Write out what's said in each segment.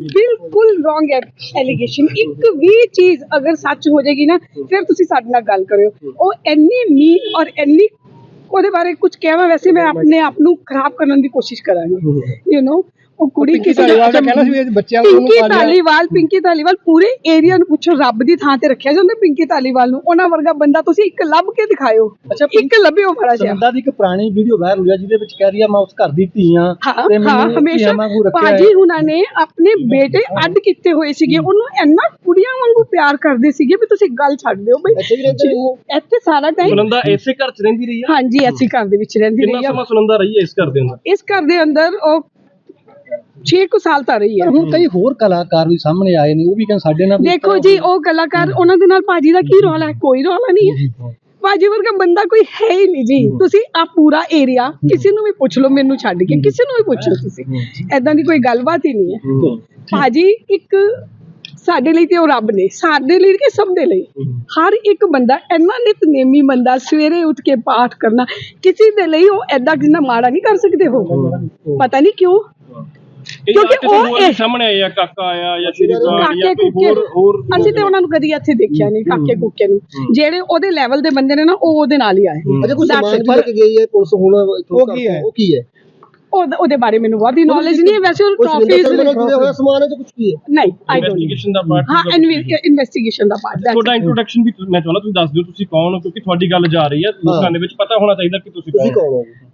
ਬਿਲਕੁਲ ਰੋਂਗ ਹੈ ਐਲੀਗੇਸ਼ਨ ਇੱਕ ਵੀ ਚੀਜ਼ ਅਗਰ ਸੱਚ ਹੋ ਜਾਏਗੀ ਨਾ ਫਿਰ ਤੁਸੀਂ ਸਾਡੇ ਨਾਲ ਗੱਲ ਕਰਿਓ। ਉਹ ਇੰਨੀ ਮੀਨ ਔਰ ਇੰਨੀ ਉਹਦੇ ਬਾਰੇ ਕੁਝ ਕਹਿਣਾ ਵੈਸੇ ਮੈਂ ਆਪਣੇ ਆਪ ਨੂੰ ਖਰਾਬ ਕਰਨ ਦੀ ਕੋਸ਼ਿਸ਼ ਕਰਾਂਗੀ। ਯੂ نو ਉਹ ਕੁੜੀ ਪਿੰਕੀ ਕਿਸੇ ਧਾਲੀਵਾਲ ਦਾ ਕਹਿਣਾ ਸੀ ਵੀ ਇਹ ਬੱਚਿਆਂ ਨੂੰ ਪਿੰਕੀ ਪਾਲਿਆ। ਧਾਲੀਵਾਲ ਪਿੰਕੀ ਧਾਲੀਵਾਲ ਪੂਰੇ ਏਰੀਆ ਨੂੰ ਪੁੱਛੋ ਰੱਬ ਦੀ ਥਾਂ ਤੇ ਰੱਖਿਆ ਜਾਂਦਾ ਪਿੰਕੀ ਧਾਲੀਵਾਲ ਨੂੰ। ਉਹਨਾਂ ਵਰਗਾ ਬੰਦਾ ਤੁਸੀਂ ਇੱਕ ਲੱਭ ਕੇ ਦਿਖਾਇਓ। ਅੱਛਾ, ਇੱਕ ਲੱਭਿਓ ਮਾੜਾ ਜਿਹਾ। ਸੰਦਾ ਦੀ ਇੱਕ ਪੁਰਾਣੀ ਵੀਡੀਓ ਵਾਇਰਲ ਹੋਈ ਆ ਜਿਹਦੇ ਵਿੱਚ ਕਹਿ ਰਹੀ ਆ ਮੈਂ ਉਸ ਘਰ ਦੀ ਧੀ ਆ ਹਾਂ ਤੇ ਹਾਂ ਮੈਨੂੰ ਹਮੇਸ਼ਾ ਧੀਆਂ ਵਾਂਗੂ ਰੱਖਿਆ ਹੈ। ਬਾਜੀ ਹੁਣਾਂ ਨੇ ਆਪਣੇ ਬੇਟੇ ਅੱਡ ਕੀਤੇ ਹੋਏ ਸੀਗੇ। ਉਹਨੂੰ ਇੰਨਾ ਕੁੜੀਆਂ ਵਾਂਗੂ ਪਿਆਰ ਕਰਦੇ ਸੀਗੇ ਵੀ ਤੁਸੀਂ ਗੱਲ ਛੱਡ ਦਿਓ ਬਈ। ਇੱਥੇ ਵੀ ਰਹਿੰਦੇ ਨੇ? ਇੱਥੇ ਸਾਰਾ ਟਾਈਮ ਸੁਨੰਦਾ ਇਸੇ ਘਰ 'ਚ ਰਹਿੰਦੀ ਰਹੀ ਆ? ਹਾਂਜੀ ਐਸੀ ਘਰ ਦੇ ਵਿੱਚ ਰਹਿੰਦੀ ਕਿੰਨਾ ਰਹੀ ਆ। ਸਮਾਂ ਸੁਨੰਦਾ ਰਹੀ ਹੈ ਇਸ ਘਰ ਦੇ ਅੰਦਰ? ਇਸ ਘਰ ਦੇ ਅੰਦਰ ਉਹ 6 ਕੁ ਸਾਲ ਤਾਂ ਰਹੀ ਹੈ। ਹੁਣ ਕਈ ਹੋਰ ਕਲਾਕਾਰ ਵੀ ਸਾਹਮਣੇ ਆਏ ਨੇ ਉਹ ਵੀ ਕਹਿੰਦੇ ਸਾਡੇ ਨਾਲ ਦੇਖੋ ਜੀ ਉਹ ਕਲਾਕਾਰ ਉਹਨਾਂ ਦੇ ਨਾਲ ਭਾਜੀ ਦਾ ਕੀ ਰੌਲਾ ਹੈ? ਕੋਈ ਰੌਲਾ ਨਹੀਂ ਹੈ। ਭਾਜੀ ਵਰਗਾ ਬੰਦਾ ਕੋਈ ਹੈ ਹੀ ਨਹੀਂ ਜੀ। ਤੁਸੀਂ ਆ ਪੂਰਾ ਏਰੀਆ ਕਿਸੇ ਨੂੰ ਵੀ ਪੁੱਛ ਲਓ ਮੈਨੂੰ ਛੱਡ ਕੇ ਕਿਸੇ ਨੂੰ ਵੀ ਪੁੱਛ ਲਓ ਤੁਸੀਂ। ਐਦਾਂ ਦੀ ਕੋਈ ਗੱਲਬਾਤ ਹੀ ਨਹੀਂ ਹੈ। ਭਾਜੀ ਇੱਕ ਸਾਡੇ ਲਈ ਤੇ ਉਹ ਰੱਬ ਨੇ ਸਾਡੇ ਲਈ ਕਿ ਸਭ ਦੇ ਲਈ? ਹਰ ਇੱਕ ਬੰਦਾ ਇੰਨਾ ਨਿਤਨੇਮੀ ਬੰਦਾ ਸਵੇਰੇ ਉੱਠ ਕੇ ਪਾਠ ਕਰਨਾ ਕਿਸੇ ਦੇ ਲਈ ਉਹ ਐਦਾਂ ਕਿੰਨਾ ਮਾੜਾ ਨਹੀਂ ਕਰ ਸਕਦੇ ਹੋ ਪਤਾ ਨਹੀਂ ਕਿਉਂ? ਕਿਉਂਕਿ ਉਹ ਇਹ- ਸਾਹਮਣੇ ਆਇਆ ਕਾਕਾ ਆਇਆ ਜਾਂ ਸ਼੍ਰੀ ਗਾਰ ਕਾਕੇ ਜਾਂ ਕੋਈ ਕੁੱਕੇ ਹੋਰ ਹੋਰ ਅਸੀਂ ਤੇ ਉਹਨਾਂ ਨੂੰ ਕਦੀ ਇੱਥੇ ਦੇਖਿਆ ਨਹੀਂ ਕਾਕੇ ਕੁੱਕੇ ਨੂੰ। ਜਿਹੜੇ ਉਹਦੇ ਲੈਵਲ ਦੇ ਬੰਦੇ ਨੇ ਨਾ ਉਹ ਉਹਦੇ ਨਾਲ ਹੀ ਆਏ। ਅਜੇ ਕੁਝ That's ਸਮਾਨ it. ਵੀ ਲੈ ਕੇ ਗਈ ਹੈ ਪੁਲਿਸ ਹੁਣ ਉਹ ਕੀ ਹੈ? ਉਹ ਕੀ ਹੈ? ਉਹ- ਉਹਦੇ ਬਾਰੇ ਮੈਨੂੰ ਬਹੁਤੀ ਨੌਲੇਜ ਨਹੀਂ ਹੈ। ਵੈਸੇ ਉਹ ਟਰਾਫੀਜ਼ ਨਾਲ ਜੁੜਿਆ ਹੋਇਆ ਸਮਾਨ ਹੈ ਤੇ ਕੁਝ ਕੀ ਹੈ? ਨਹੀਂ ਆਈ ਡੋਨਟ ਇਨਵੈਸਟੀਗੇਸ਼ਨ ਦਾ ਪਾਰਟ ਹਾਂ ਇਨਵੈਸਟੀਗੇਸ਼ਨ ਦਾ ਪਾਰਟ ਤੁਹਾਡਾ ਇੰਟਰੋਡਕਸ਼ਨ ਵੀ ਮੈਂ ਚਾਹੁੰਦਾ ਤੁਸੀਂ ਦੱਸ ਦਿਓ ਤੁਸੀਂ ਕੌਣ ਹੋ ਕਿਉਂਕਿ ਤੁਹਾਡੀ ਗੱਲ ਜਾ ਰਹੀ ਹੈ। ਲੋਕਾਂ ਦੇ ਵਿੱਚ ਪਤਾ ਹੋਣਾ ਚਾਹੀਦਾ ਕਿ ਤੁਸੀਂ ਤੁਸੀਂ ਕੌਣ ਹੋ। ਕੌਣ ਹੋ?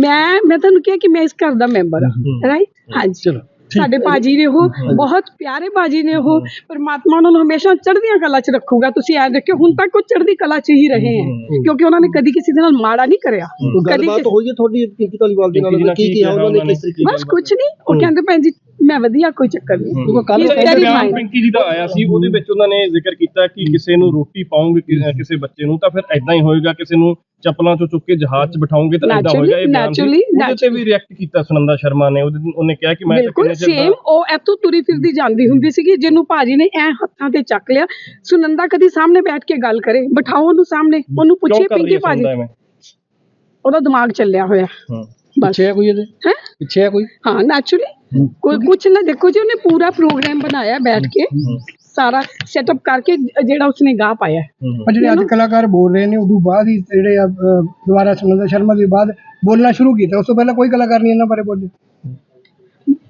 ਮੈਂ ਮੈਂ ਤੁਹਾਨੂੰ ਕਿਹਾ ਕਿ ਮੈਂ ਇਸ ਘਰ ਦਾ ਮੈਂਬਰ ਹਾਂ ਰਾਈਟ ਹਾਂਜੀ। ਚਲੋ ਸਾਡੇ ਬਾਜੀ ਨੇ ਉਹ ਬਹੁਤ ਪਿਆਰੇ ਬਾਜੀ ਨੇ ਉਹ ਪਰਮਾਤਮਾ ਉਹਨਾਂ ਨੂੰ ਹਮੇਸ਼ਾ ਚੜ੍ਹਦੀਆਂ ਕਲਾ 'ਚ ਰੱਖੂਗਾ। ਤੁਸੀਂ ਐ ਦੇਖਿਓ ਹੁਣ ਤੱਕ ਉਹ ਚੜ੍ਹਦੀ ਕਲਾ 'ਚ ਹੀ ਰਹੇ ਹੈ। ਕਿਉਂਕਿ ਉਹਨਾਂ ਨੇ ਕਦੀ ਕਿਸੇ ਦੇ ਨਾਲ ਮਾੜਾ ਨਹੀਂ ਕਰਿਆ। ਕਦੀ ਗੱਲਬਾਤ ਕਿਸੇ- ਹੋਈ ਹੈ ਤੁਹਾਡੀ ਪਿੰਕੀ ਧਾਲੀਵਾਲ ਦੇ ਪਿੰਕੀ ਨਾਲ? ਨਾਲ ਕੀ ਕੀ ਕੀ ਉਹਨਾਂ ਨੇ? ਕਿਹਾ ਕਿਸ ਤਰੀਕੇ ਬਸ ਕੁਝ ਨਹੀਂ। ਉਹ ਕਹਿੰਦੇ ਭੈਣ ਜੀ ਮੈਂ ਵਧੀਆ ਕੋਈ ਚੱਕਰ ਨਹੀਂ। ਕਿਉਂਕਿ ਕਹਿੰਦੇ very ਬਿਆਨ. ਪਿੰਕੀ ਜੀ ਦਾ ਆਇਆ ਸੀ ਉਹਦੇ ਵਿੱਚ ਉਹਨਾਂ ਨੇ ਜ਼ਿਕਰ ਕੀਤਾ ਕਿ ਕਿਸੇ ਨੂੰ ਰੋਟੀ ਪਾਉਂਗੇ ਕਿਸੇ ਬੱਚੇ ਨੂੰ ਤਾਂ ਫਿਰ ਐਦਾਂ ਹੀ ਹੋਏਗਾ ਕਿਸੇ ਨੂੰ ਚੱਪਲਾਂ ਚੋਂ ਚੁੱਕ ਕੇ ਜਹਾਜ਼ 'ਚ ਬਿਠਾਉਂਗੇ ਤਾਂ ਐਦਾਂ ਹੋਏਗਾ ਇਹ ਬਿਆਨ ਉਹਦੇ ਤੇ ਵੀ ਰਿਐਕਟ ਕੀਤਾ ਸੁਨੰਦਾ ਸ਼ਰਮਾ ਨੇ ਉਹਦੇ ਉਹਨੇ ਕਿਹਾ ਕਿ ਮੈਂ ਤਾਂ ਬਿਲਕੁਲ ਸੇਮ ਉਹ ਇੱਥੋਂ ਤੁਰੀ ਫਿਰਦੀ ਜਾਂਦੀ ਹੁੰਦੀ ਸੀਗੀ ਜਿਹਨੂੰ ਭਾਜੀ ਨੇ ਐ ਹੱਥਾਂ ਤੇ ਚੱਕ ਲਿਆ। ਸੁਨੰਦਾ ਕਦੀ ਸਾਹਮਣੇ ਬੈਠ ਕੇ ਗੱਲ ਕਰੇ ਬਿਠਾਓ ਉਹਨੂੰ ਸਾਹਮਣੇ ਉਹਨੂੰ ਪੁੱਛੇ ਪਿੰਕੀ ਭਾਜੀ? ਉਹਦਾ ਦਿਮਾਗ ਚੱਲਿਆ ਹੋਇਆ। ਬਸ। ਪਿੱਛੇ ਹੈ ਕੋਈ ਇਹਦੇ? ਹੈ? ਪਿੱਛੇ ਹੈ ਕੋਈ? ਹਾਂ ਨੈਚੁਰਲੀ ਕੋਈ ਕੁਛ ਨਾ ਦੇਖੋ ਜੀ ਉਹਨੇ ਪੂਰਾ ਪ੍ਰੋਗਰਾਮ ਬਣਾਇਆ ਬੈਠ ਕੇ। ਸਾਰਾ ਸੈਟਅਪ ਕਰਕੇ ਜ- ਜਿਹੜਾ ਉਸਨੇ ਗਾ ਪਾਇਆ। ਹੈ। ਪਰ ਜਿਹੜੇ ਅੱਜ ਕਲਾਕਾਰ ਬੋਲ ਰਹੇ ਨੇ ਉਦੋਂ ਬਾਅਦ ਹੀ ਜਿਹੜੇ ਆ, ਅ, ਦੁਬਾਰਾ ਸੁਨੰਦਾ ਸ਼ਰਮਾ ਦੇ ਬਾਅਦ ਬੋਲਣਾ ਸ਼ੁਰੂ ਕੀਤਾ। ਉਸ ਤੋਂ ਪਹਿਲਾਂ ਕੋਈ ਕਲਾਕਾਰ ਨਹੀਂ ਇਹਨਾਂ ਬਾਰੇ ਬੋਲੇ।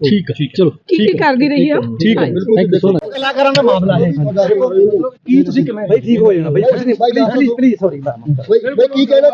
ਠੀਕ ਹੈ ਠੀਕ ਚਲੋ ਕੀ ਕੀ ਕਰਦੀ ਰਹੀ ਆ? ਠੀਕ ਹੈ ਹਾਂਜੀ। ਥੈਂਕ ਯੂ ਸੋ ਮਚ ਕਲਾਕਾਰਾਂ ਦਾ ਮਾਮਲਾ ਹੈ। ਕੀ ਤੁਸੀਂ ਕਿਵੇਂ ਬਈ ਠੀਕ ਹੋ ਜਾਣਾ ਬਈ ਬਾਈ ਪਲੀਜ਼ ਪਲੀਜ਼ ਸੌਰੀ ਬਈ ਬਈ ਕੀ ਕਹਿਣਾ